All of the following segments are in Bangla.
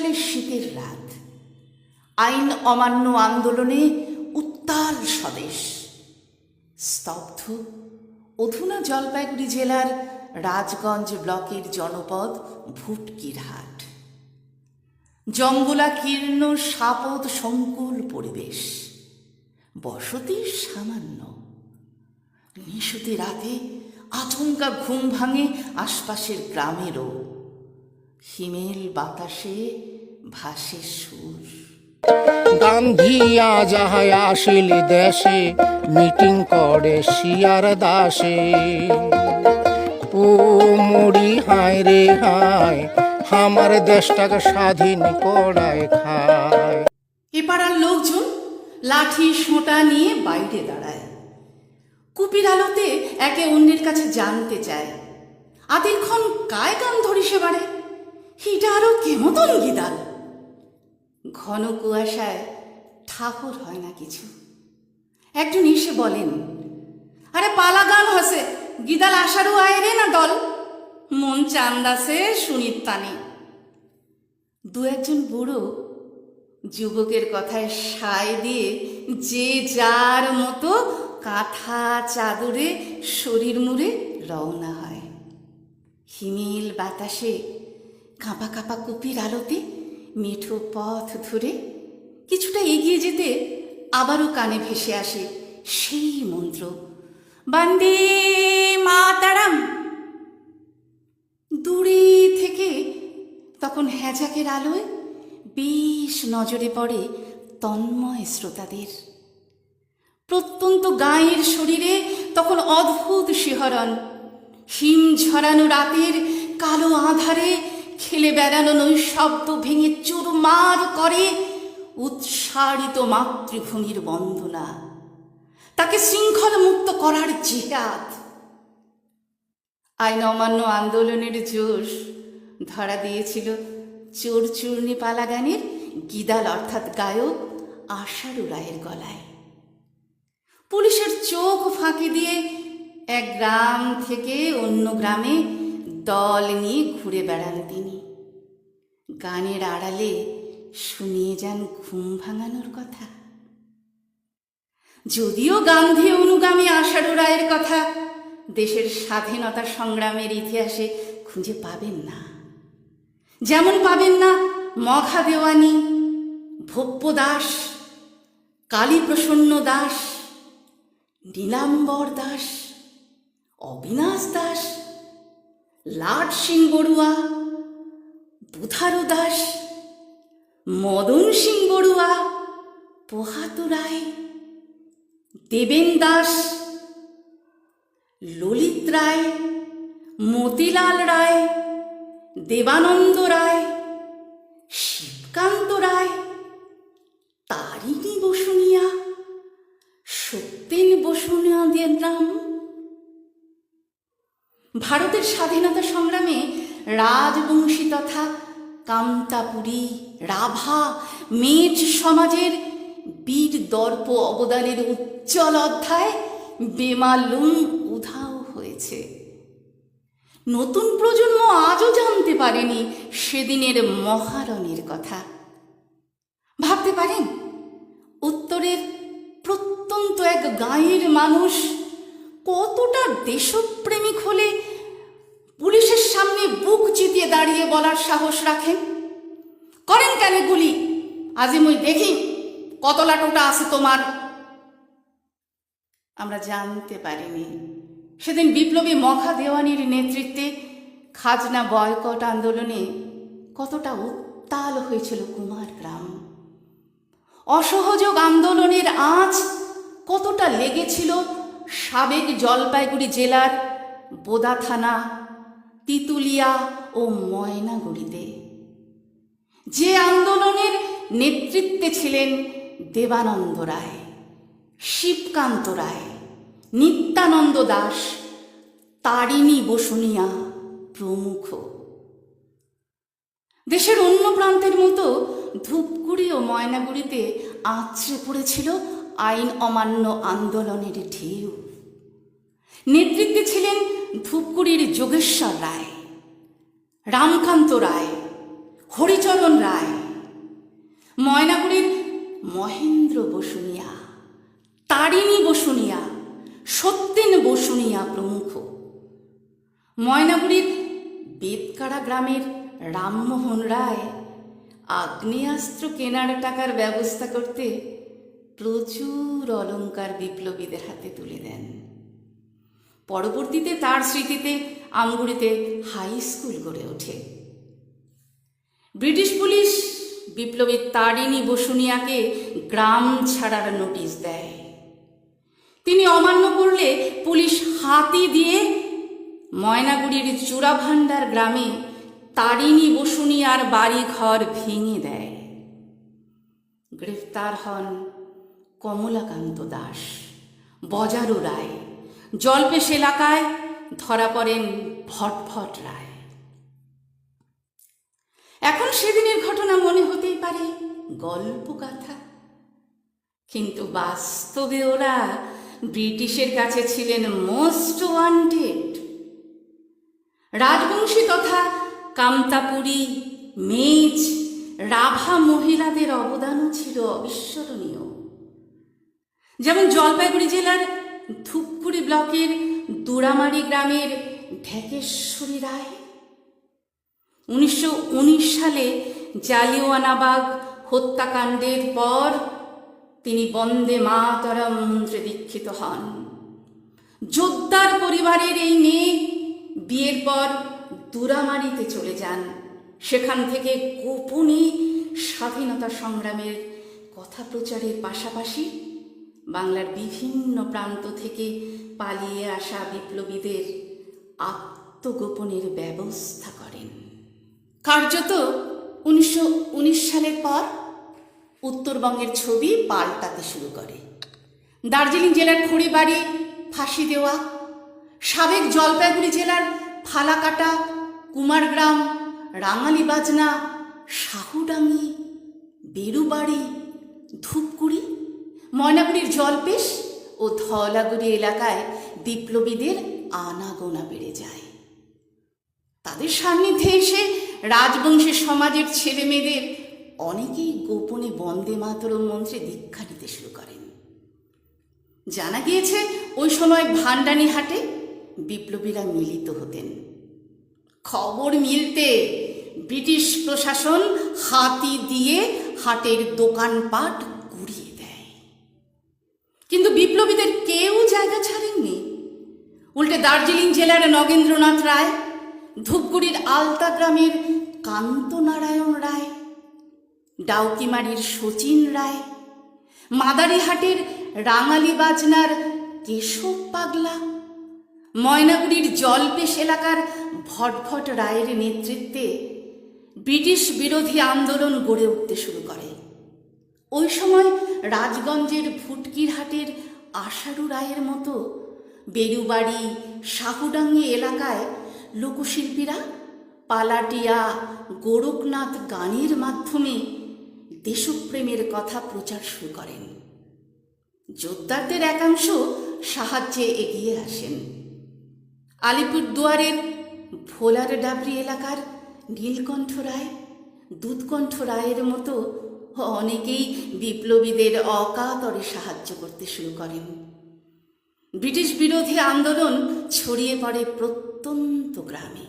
বর্ষাকালের শীতের রাত। আইন অমান্য আন্দোলনে উত্তাল স্বদেশ। স্তব্ধ অধুনা জলপাইগুড়ি জেলার রাজগঞ্জ ব্লকের জনপদ ভুটকিরহাট জঙ্গলাকীর্ণ সাপদ সংকুল পরিবেশ। বসতি সামান্য। নিশুতি রাতে আচমকা ঘুম ভাঙে আশপাশের গ্রামেরও হিমেল বাতাসে ভাসে সুর। গান্ধী যাহায় আসিল দেশে মিটিং করে শিয়ার দাসে। ও মুড়ি হায় রে হায় আমার দেশটাকে স্বাধীন করায় খায়। এ পাড়ার লোকজন লাঠি সোঁটা নিয়ে বাইরে দাঁড়ায়। কুপির আলোতে একে অন্যের কাছে জানতে চায়। আদিক্ষণ কায় গান ধরিসে বাড়ে। হিটা আরও কেমতন গিদাল ঘন কুয়াশায় ঠাকুর হয় না কিছু। একজন এসে বলেন, আরে পালা গান হসে গিদাল আসারও আয় রে না দল? মন চান্দাসে শুনির তানে। দু একজন বুড়ো যুবকের কথায় সায় দিয়ে যে যার মতো কাঁথা চাদরে শরীর মুড়ে রওনা হয়। হিমেল বাতাসে কাঁপা কাঁপা কুপির আলোতে মিঠো পথ ধরে কিছুটা এগিয়ে যেতে আবারও কানে ভেসে আসে সেই মন্ত্র, বান্দে মাতারাম! দূরে থেকে তখন হ্যাজাকের আলোয় বেশ নজরে পড়ে তন্ময় শ্রোতাদের। প্রত্যন্ত গায়ের শরীরে তখন অদ্ভুত শিহরণ, হিম ঝরানো রাতের কালো আধারে খেলে বেড়ানো নৈশব্দ ভেঙে চুরমার করে উৎসারিত মাতৃভূমির বন্দনা। তাকে শৃঙ্খল মুক্ত করার জিহাদ। আইন অমান্য আন্দোলনের জোশ ধরা দিয়েছিল চোর চূর্ণি পালা গানের গিদাল অর্থাৎ গায়ক আশারু রায়ের গলায়। পুলিশের চোখ ফাঁকি দিয়ে এক গ্রাম থেকে অন্য গ্রামে দল নিয়ে ঘুরে বেড়ান তিনি। গানের আড়ালে শুনিয়ে যান ঘুম ভাঙানোর কথা। যদিও গান্ধী অনুগামী আষাঢ় রায়ের কথা, দেশের স্বাধীনতা সংগ্রামের ইতিহাসে খুঁজে পাবেন না। যেমন পাবেন না মখা দেওয়ানি ভব্য দাস, কালীপ্রসন্ন দাস, নীলাম্বর দাস, অবিনাশ দাস। লাট সিং বড়ুয়া, বুধারু দাস, মদন সিং বড়ুয়া, পোহাতু রায়, দেবেন দাস, ললিত রায়, মতিলাল রায়, দেবানন্দ রায়, শিবকান্ত রায়, তারিণী বসুনিয়া, সত্যেন বসুনিয়াদের নাম ভারতের স্বাধীনতা সংগ্রামে রাজবংশী তথা কামতাপুরী রাভা মেজ সমাজের বীর দর্প অবদানের উজ্জ্বল অধ্যায় বেমালুম উধাও হয়েছে। নতুন প্রজন্ম আজও জানতে পারেনি সেদিনের মহারণের কথা। ভাবতে পারেন? উত্তরের প্রত্যন্ত এক গাঁয়ের মানুষ কতটা দেশপ্রেমিক হলে পুলিশের সামনে বুক চিতিয়ে দাঁড়িয়ে বলার সাহস রাখেন? করেন কেন গুলি? আজি মুই দেখি কত লাটোটা আছে তোমার? আমরা জানতে পারিনি। সেদিন বিপ্লবী মখা দেওয়ানির নেতৃত্বে খাজনা বয়কট আন্দোলনে কতটা উত্তাল হয়েছিল কুমার গ্রাম। অসহযোগ আন্দোলনের আঁচ কতটা লেগেছিল সাবেক জলপাইগুড়ি জেলার বোদা থানা, তিতুলিয়া ও ময়নাগুড়িতে। যে আন্দোলনের নেতৃত্বে ছিলেন দেবানন্দ রায়, শিবকান্ত রায়, নিত্যানন্দ দাস, তারিণী বসুনিয়া প্রমুখ। দেশের অন্য প্রান্তের মতো ধূপগুড়ি ও ময়নাগুড়িতে আছড়ে পড়েছিল আইন অমান্য আন্দোলনের ঢেউ। নেতৃত্বে ছিলেন ধূপগুড়ির যোগেশ্বর রায়, রামকান্ত রায়, হরিচরণ রায়, ময়নাগুড়ির মহেন্দ্র বসুনিয়া, তারিণী বসুনিয়া, সত্যেন বসুনিয়া প্রমুখ। ময়নাগুড়ির বেদকাড়া গ্রামের রামমোহন রায় আগ্নেয়াস্ত্র কেনার টাকার ব্যবস্থা করতে প্রচুর অলংকার বিপ্লবীদের হাতে তুলে দেন। পরবর্তীতে তার স্মৃতিতে আমগুড়িতে হাই স্কুল গড়ে ওঠে। ব্রিটিশ পুলিশ বিপ্লবী তারিণী বসুনিয়াকে গ্রাম ছাড়ার নোটিশ দেয়। তিনি অমান্য করলে পুলিশ হাতি দিয়ে ময়নাগুড়ির চূড়াভান্ডার গ্রামে তারিণী বসুনিয়ার বাড়ি ঘর ভেঙে দেয়। গ্রেফতার হন কমলাকান্ত দাস। বজারু রায়। জলপেশ এলাকায় ধরা পড়েন ভটভট রায়। এখন সেদিনের ঘটনা মনে হতেই পারে গল্প কথা কিন্তু বাস্তবে ওরা ব্রিটিশের কাছে ছিলেন মোস্ট ওয়ান্টেড। রাজবংশী তথা কামতাপুরী মেজ রাভা মহিলাদের অবদানও ছিল অবিস্মরণীয়। যেমন জলপাইগুড়ি জেলার ধূপগুড়ি ব্লকের দুরামারি গ্রামের ঢেকেশ্বরী রায়। উনিশশো উনিশ সালে জালিওয়ানাবাগ হত্যাকাণ্ডের পর তিনি বন্দে মাতরম মন্ত্রে দীক্ষিত হন। যোদ্ধার পরিবারের এই মেয়ে বিয়ের পর দুরামারিতে চলে যান। সেখান থেকে গোপনে স্বাধীনতা সংগ্রামের কথা প্রচারের পাশাপাশি বাংলার বিভিন্ন প্রান্ত থেকে পালিয়ে আসা বিপ্লবীদের আত্মগোপনের ব্যবস্থা করেন। কার্যত উনিশশো উনিশ সালের পর উত্তরবঙ্গের ছবি পাল্টাতে শুরু করে। দার্জিলিং জেলার খড়িবাড়ি ফাঁসি দেওয়া, সাবেক জলপাইগুড়ি জেলার ফালাকাটা, কুমারগ্রাম রাঙালি বাজনা শাহুডাঙ্গি, বেরুবাড়ি, ধূপগুড়ি ময়নাগুড়ির জলপেশ ও ধলাগুড়ি এলাকায় বিপ্লবীদের আনাগোনা বেড়ে যায়। তাদের সান্নিধ্যে এসে রাজবংশী সমাজের ছেলে মেয়েদের অনেকেই গোপনে বন্দে মাতরম মন্ত্রে দীক্ষা নিতে শুরু করেন। জানা গিয়েছে, ওই সময় ভান্ডানি হাটে বিপ্লবীরা মিলিত হতেন। খবর মিলতে ব্রিটিশ প্রশাসন হাতি দিয়ে হাটের দোকানপাট কিন্তু বিপ্লবীদের কেউ জায়গা ছাড়েননি। উল্টে দার্জিলিং জেলার নগেন্দ্রনাথ রায়, ধূপগুড়ির আলতা গ্রামের কান্তনারায়ণ রায়, ডাউকিমারির শচীন রায়, মাদারিহাটের রাঙালি বাজনার কেশব পাগলা, ময়নাগুড়ির জলপেশ এলাকার ভটভট রায়ের নেতৃত্বে ব্রিটিশ বিরোধী আন্দোলন গড়ে উঠতে শুরু করে। ওই সময় রাজগঞ্জের ভুটকিরহাটের আশারু রায়ের মতো বেরুবাড়ি শাহুডাঙ্গি এলাকায় লোকশিল্পীরা পালাটিয়া গোরখনাথ গানের মাধ্যমে দেশপ্রেমের কথা প্রচার শুরু করেন। যোদ্ধাদের একাংশ সাহায্যে এগিয়ে আসেন। আলিপুরদুয়ারের ভোলার ডাবরি এলাকার নীলকণ্ঠ রায়, দুধকণ্ঠ রায়ের মতো অনেকেই বিপ্লবীদের অকাতরে সাহায্য করতে শুরু করেন। ব্রিটিশ বিরোধী আন্দোলন ছড়িয়ে পড়ে প্রত্যন্ত গ্রামে।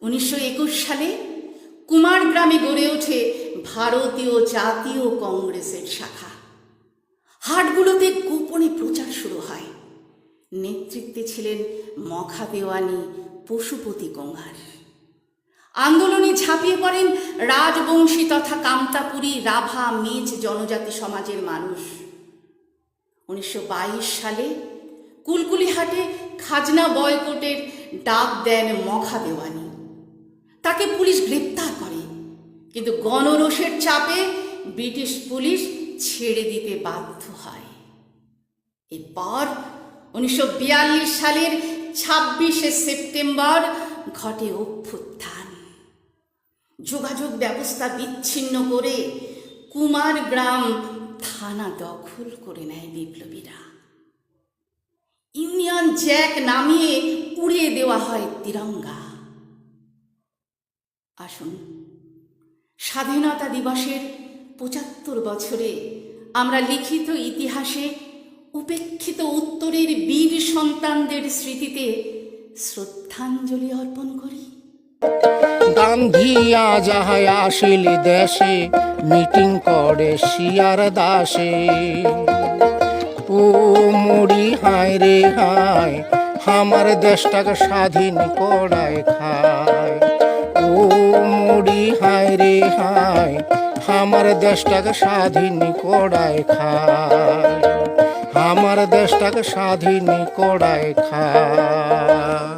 উনিশশো একুশ সালে কুমার গ্রামে গড়ে ওঠে ভারতীয় জাতীয় কংগ্রেসের শাখা। হাটগুলোতে গোপনে প্রচার শুরু হয়। নেতৃত্বে ছিলেন মখা দেওয়ানি পশুপতি কুমার আন্দোলনে ঝাঁপিয়ে পড়েন রাজবংশী তথা কামতাপুরী রাভা মেজ জনজাতি সমাজের মানুষ। উনিশশো বাইশ সালে কুলকুলিহাটে খাজনা বয়কটের ডাক দেন মখা দেওয়ানি। তাকে পুলিশ গ্রেপ্তার করে। কিন্তু গণরোষের চাপে ব্রিটিশ পুলিশ ছেড়ে দিতে বাধ্য হয়। এরপর উনিশশো বিয়াল্লিশ সালের ছাব্বিশে সেপ্টেম্বর ঘটে অভ্যুত্থান। যোগাযোগ ব্যবস্থা বিচ্ছিন্ন করে কুমার গ্রাম থানা দখল করে নেয় বিপ্লবীরা। ইউনিয়ন জ্যাক নামিয়ে উড়িয়ে দেওয়া হয় তিরঙ্গা। আসুন, স্বাধীনতা দিবসের পঁচাত্তর বছরে আমরা লিখিত ইতিহাসে উপেক্ষিত উত্তরের বীর সন্তানদের স্মৃতিতে শ্রদ্ধাঞ্জলি অর্পণ করি। গান্ধী যাহাই আসিল দেশে, মিটিং করে শিয়ার দাসে। ও মুড়ি হায় রে হায়, আমার দেশটাকে স্বাধীন করায় খায়। ও মুড়ি হায় রে হায়, আমার দেশটাকে স্বাধীন করায় খায়। আমার দেশটাকে স্বাধীন করায় খায়।